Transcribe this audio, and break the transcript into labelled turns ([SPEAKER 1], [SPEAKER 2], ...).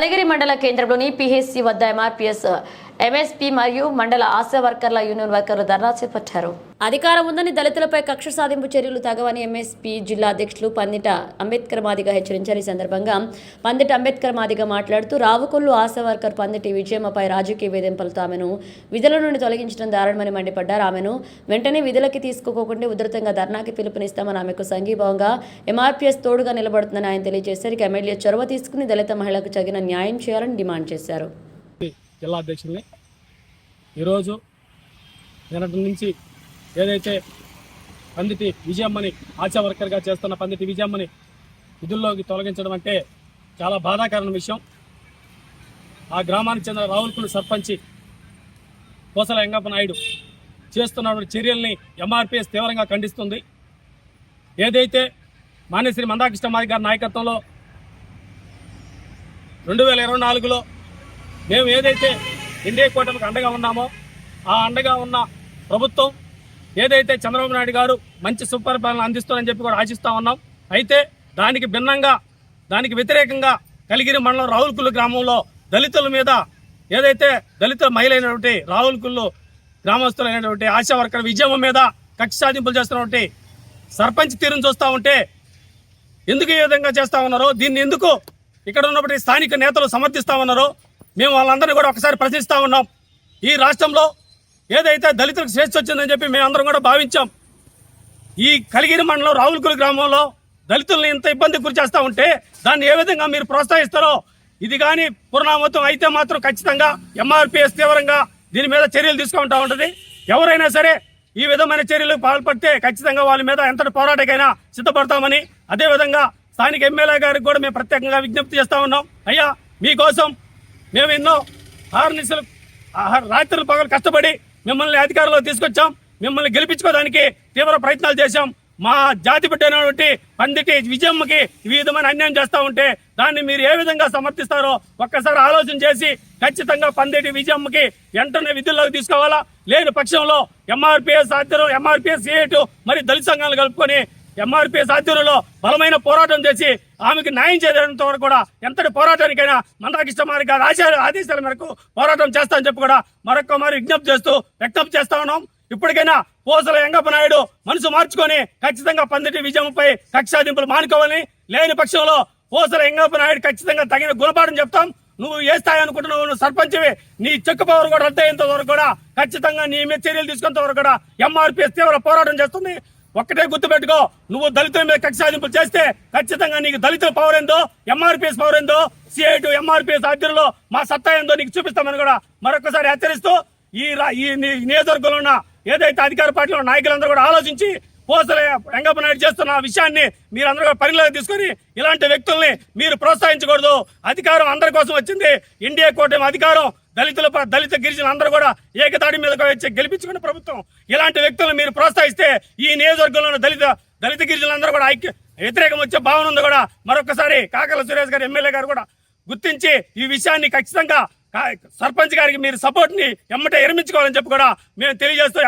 [SPEAKER 1] కలిగిరి మండల కేంద్రంలోని పిహెచ్సి వద్ద ఎంఆర్పిఎస్ ఎంఎస్పీ మరియు మండల ఆశా వర్కర్ల యూనియన్ వర్కర్లు ధర్నా చేపట్టారు. అధికారం ఉందని దళితులపై కక్ష సాధింపు చర్యలు తగవని ఎంఎస్పీ జిల్లా అధ్యక్షులు పందిట అంబేద్కర్ మాదిగా హెచ్చరించారు. ఈ సందర్భంగా పందిట అంబేద్కర్ మాదిగా మాట్లాడుతూ రావుకొల్లు ఆశా వర్కర్ పందిటి విజయమ్మపై రాజకీయ వేధింపులతో ఆమెను విధుల నుండి తొలగించడం దారుణమని మండిపడ్డారు. ఆమెను వెంటనే విధులకి తీసుకోకుండా ఉధృతంగా ధర్నాకి పిలుపునిస్తామని ఆమెకు సంఘీభావంగా ఎంఆర్పీఎస్ తోడుగా నిలబడుతుందని ఆయన తెలియజేశారు. ఇక ఎమ్మెల్యే చొరవ తీసుకుని దళిత మహిళలకు తగిన న్యాయం చేయాలని డిమాండ్ చేశారు.
[SPEAKER 2] జిల్లా అధ్యక్షుల్ని ఈరోజు నిన్నటి నుంచి ఏదైతే పందిటి విజయమ్మని ఆశా వర్కర్గా చేస్తున్న పందిటి విజయమ్మని విధుల్లోకి తొలగించడం అంటే చాలా బాధాకరమైన విషయం. ఆ గ్రామానికి చెందిన రావులకులు సర్పంచి కోసల వెంగప్ప నాయుడు చేస్తున్నటువంటి చర్యల్ని ఎంఆర్పిఎస్ తీవ్రంగా ఖండిస్తుంది. ఏదైతే మాన్యశ్రీ మందాకృష్ణ మాది గారి నాయకత్వంలో రెండు వేల ఇరవై నాలుగులో మేము ఏదైతే ఇండియా కూటమికి అండగా ఉన్నామో ఆ అండగా ఉన్న ప్రభుత్వం ఏదైతే చంద్రబాబు నాయుడు గారు మంచి సుపరిపాలన అందిస్తారని చెప్పి కూడా ఆశిస్తా ఉన్నాం. అయితే దానికి భిన్నంగా దానికి వ్యతిరేకంగా కలిగిరి మండలం రావులకుల్లు గ్రామంలో దళితుల మీద ఏదైతే దళిత మహిళ అయినటువంటి రావులకుల్లు గ్రామస్తులైనటువంటి ఆశా వర్కర్ విజయమ్మ మీద కక్ష సాధింపులు చేస్తున్నటువంటి సర్పంచ్ తీరును చూస్తూ ఉంటే ఎందుకు ఈ విధంగా చేస్తా ఉన్నారో దీన్ని ఎందుకు ఇక్కడ ఉన్నప్పటి స్థానిక నేతలు సమర్థిస్తా ఉన్నారో మేము వాళ్ళందరినీ కూడా ఒకసారి ప్రశ్నిస్తూ ఉన్నాం. ఈ రాష్ట్రంలో ఏదైతే దళితులకు స్వేచ్ఛ వచ్చిందని చెప్పి మేమందరం కూడా భావించాం. ఈ కలిగిరి మండలం రావులకుల గ్రామంలో దళితుల్ని ఇంత ఇబ్బంది గురి చేస్తా ఉంటే దాన్ని ఏ విధంగా మీరు ప్రోత్సహిస్తారో ఇది కానీ పునరావృతం అయితే మాత్రం ఖచ్చితంగా ఎంఆర్పిఎస్ తీవ్రంగా దీని మీద చర్యలు తీసుకుంటా ఉంటుంది. ఎవరైనా సరే ఈ విధమైన చర్యలు పాల్పడితే ఖచ్చితంగా వాళ్ళ మీద ఎంతటి పోరాటకైనా సిద్ధపడతామని అదేవిధంగా స్థానిక ఎమ్మెల్యే గారికి కూడా మేము ప్రత్యేకంగా విజ్ఞప్తి చేస్తా ఉన్నాం. అయ్యా మీకోసం మేము ఎన్నో ఆర్నిసలు రాత్రులు పగలు కష్టపడి మిమ్మల్ని అధికారంలో తీసుకొచ్చాం. మిమ్మల్ని గెలిపించుకోవడానికి తీవ్ర ప్రయత్నాలు చేశాం. మా జాతి బిడ్డైనటువంటి పందిటి విజయమ్మకి ఈ విధమైన అన్యాయం చేస్తూ ఉంటే దాన్ని మీరు ఏ విధంగా సమర్థిస్తారో ఒక్కసారి ఆలోచన చేసి ఖచ్చితంగా పందిటి విజయమ్మకి వెంటనే విధుల్లోకి తీసుకోవాలా? లేని పక్షంలో ఎంఆర్పిఎస్ ఆధ్వర్యం ఎంఆర్పిఎస్ సిఐటు మరి దళిత సంఘాలు కలుపుకొని ఎంఆర్పీఎస్ ఆధ్వర్యంలో బలమైన పోరాటం చేసి ఆమెకు న్యాయం చేయడంతో కూడా ఎంతటి పోరాటానికైనా మందాకిష్ట మారి గారి ఆదేశాల మేరకు పోరాటం చేస్తామని చెప్పి కూడా మరొక మరి విజ్ఞప్తి చేస్తూ వ్యక్తం చేస్తా ఉన్నాం. ఇప్పటికైనా పోసల ఎంగప్ప నాయుడు మనసు మార్చుకొని ఖచ్చితంగా పందిటి విజయంపై కక్షాదింపులు మానుకోవాలని లేని పక్షంలో పోసల ఎంగప్ప నాయుడు ఖచ్చితంగా తగిన గుణపాఠం చెప్తాం. నువ్వు ఏ స్థాయి అనుకుంటున్నావు నువ్వు సర్పంచ్వి. నీ చెక్కు పవర్ కూడా రద్దయ్యేంత వరకు కూడా ఖచ్చితంగా నీ మీద చర్యలు తీసుకునేంత వరకు కూడా ఎంఆర్పీఎస్ తీవ్ర పోరాటం చేస్తుంది. ఒక్కటే గుర్తుపెట్టుకో నువ్వు దళితుల మీద కక్ష సాధింపులు చేస్తే ఖచ్చితంగా నీకు దళితుల పవర్ ఏందో ఎంఆర్పీఎస్ పవర్ ఏందో సిఐ టు ఎంఆర్పీఎస్ ఆధ్వర్యంలో మా సత్తా ఏందో నీకు చూపిస్తామని కూడా మరొకసారి హెచ్చరిస్తూ ఈ ఈ నియోజకవర్గంలో ఉన్న ఏదైతే అధికార పార్టీలో నాయకులందరూ కూడా ఆలోచించి పోసల రంగప్ప నాయుడు చేస్తున్న విషయాన్ని మీరందరూ కూడా పరిగణలోకి తీసుకొని ఇలాంటి వ్యక్తుల్ని మీరు ప్రోత్సహించకూడదు. అధికారం అందరి కోసం వచ్చింది. ఇండియా కూటమి అధికారం దళితుల దళిత గిరిజన అందరూ కూడా ఏకతాడి మీద వచ్చి గెలిపించుకున్న ప్రభుత్వం. ఇలాంటి వ్యక్తులను మీరు ప్రోత్సహిస్తే ఈ నియోజకవర్గంలో దళిత దళిత గిరిజనులందరూ కూడా ఐక్య వ్యతిరేకం వచ్చే భావన ఉంది కూడా. మరొకసారి కాకల సురేష్ గారు ఎమ్మెల్యే గారు కూడా గుర్తించి ఈ విషయాన్ని ఖచ్చితంగా సర్పంచ్ గారికి మీరు సపోర్ట్ని ఎమ్మటే ఎరిమించుకోవాలని చెప్పి కూడా మేము తెలియజేస్తూ